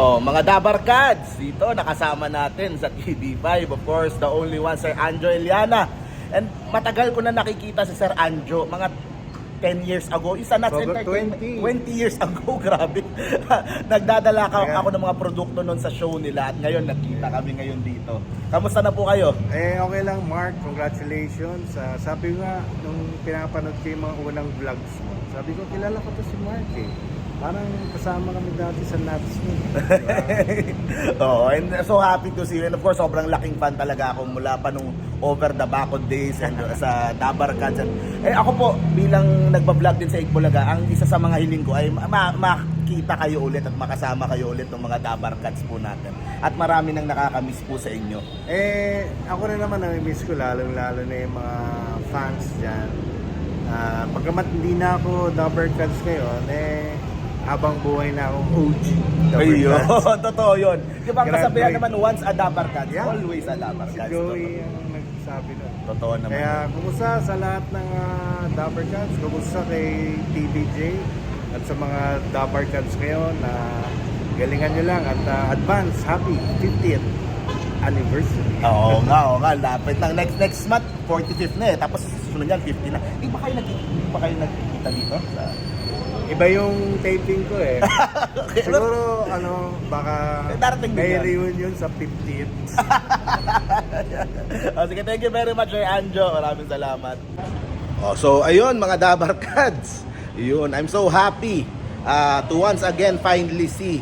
Oh, mga Dabar Cats, dito nakasama natin sa TV5. Of course, the only one, Sir Anjo Eliana. And matagal ko na nakikita si Sir Anjo, mga 10 years ago. Isa na Bago 20. 20 years ago, grabe. Nagdadala ka, Kaya- ako ng mga produkto nun sa show nila at ngayon nagkita kami ngayon dito. Kamusta na po kayo? Eh, okay lang, Mark. Congratulations. Ah, sabi ko nga, nung pinapanood ko yung mga unang vlogs mo, sabi ko, kilala ko to si Mark eh. Parang kasama kami dati sa Nats mo. Oo, and so happy to see you. And of course, sobrang laking fan talaga ako mula pa nung over the backward days and uh, sa Dabar Cats. And, eh ako po, bilang nagbablog din sa Igbulaga, ang isa sa mga hiling ko ay ma- ma- makita kayo ulit at makasama kayo ulit ng mga Dabar Cats po natin. At marami nang nakakamiss po sa inyo. eh, ako rin naman nami-miss ko lalong-lalo na yung mga fans dyan. Ah, pagkamat hindi na ako Cuts ngayon, eh, habang buhay na akong OG Ayun, totoo yun. Di ba ang Grabe. kasabihan naman, once a Dabar Cats, Yeah. always a Dabar Si Cats. Joey ang nagsabi nun. Totoo, naman. Kaya kumusta sa lahat ng uh, Dabber Cats? Kumusta kay TBJ at sa mga Dabber Cats ngayon na galingan nyo lang at uh, advance happy 50th anniversary. Oo nga, oo nga. Lapit ng next next month, 45th na eh. Tapos susunod yan, 50 na. Di ba kayo nagkikita, di ba kayo nagkikita dito? Sa... Iba yung taping ko eh. Siguro ano, baka Eh, darating din may yan. reunion sa 50th. oh, sige, thank you very much, Sir Anjo. Maraming salamat. Oh, so, ayun, mga Dabar Cats. Yun, I'm so happy uh, to once again finally see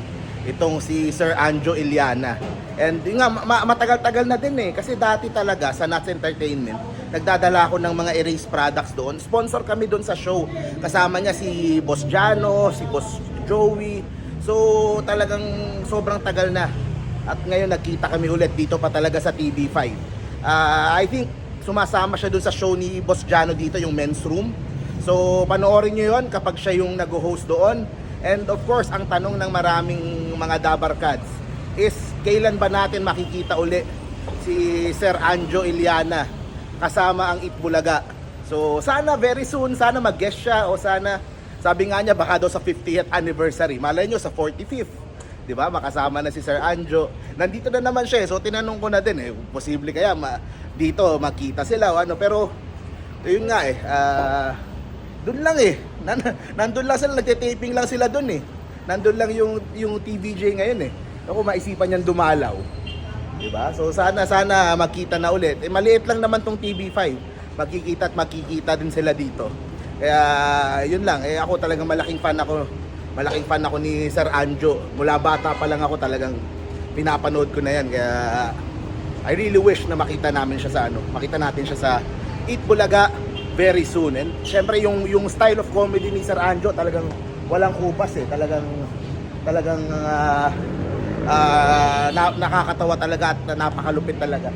itong si Sir Anjo Iliana. And yun nga, ma- matagal-tagal na din eh. Kasi dati talaga sa Nuts Entertainment, nagdadala ako ng mga erase products doon. Sponsor kami doon sa show. Kasama niya si Boss Jano, si Boss Joey. So talagang sobrang tagal na. At ngayon nagkita kami ulit dito pa talaga sa TV5. Ah, I think sumasama siya doon sa show ni Boss Jano dito, yung men's room. So panoorin nyo yon kapag siya yung nag-host doon. And of course, ang tanong ng maraming mga Dabar Cats is kailan ba natin makikita uli si Sir Anjo Iliana kasama ang Itbulaga. So sana very soon, sana mag-guest siya o sana sabi nga niya baka daw sa 50th anniversary. Malay nyo sa 45th. 'Di ba? Makasama na si Sir Anjo. Nandito na naman siya eh. So tinanong ko na din eh, posible kaya ma- dito makita sila o ano pero yun nga eh. ah, doon lang eh. Nan- nandun lang sila, nagte-taping lang sila doon eh. Nandun lang yung yung TVJ ngayon eh. Ako maisipan niyang dumalaw. 'Di ba? So sana sana makita na ulit. Eh maliit lang naman tong TV5. Magkikita at makikita din sila dito. Kaya yun lang. Eh ako talagang malaking fan ako. Malaking fan ako ni Sir Anjo. Mula bata pa lang ako talagang pinapanood ko na yan. Kaya I really wish na makita namin siya sa ano, makita natin siya sa Eat Bulaga very soon. And syempre yung yung style of comedy ni Sir Anjo talagang walang kupas eh. Talagang talagang ah, ah, na, nakakatawa talaga at napakalupit talaga.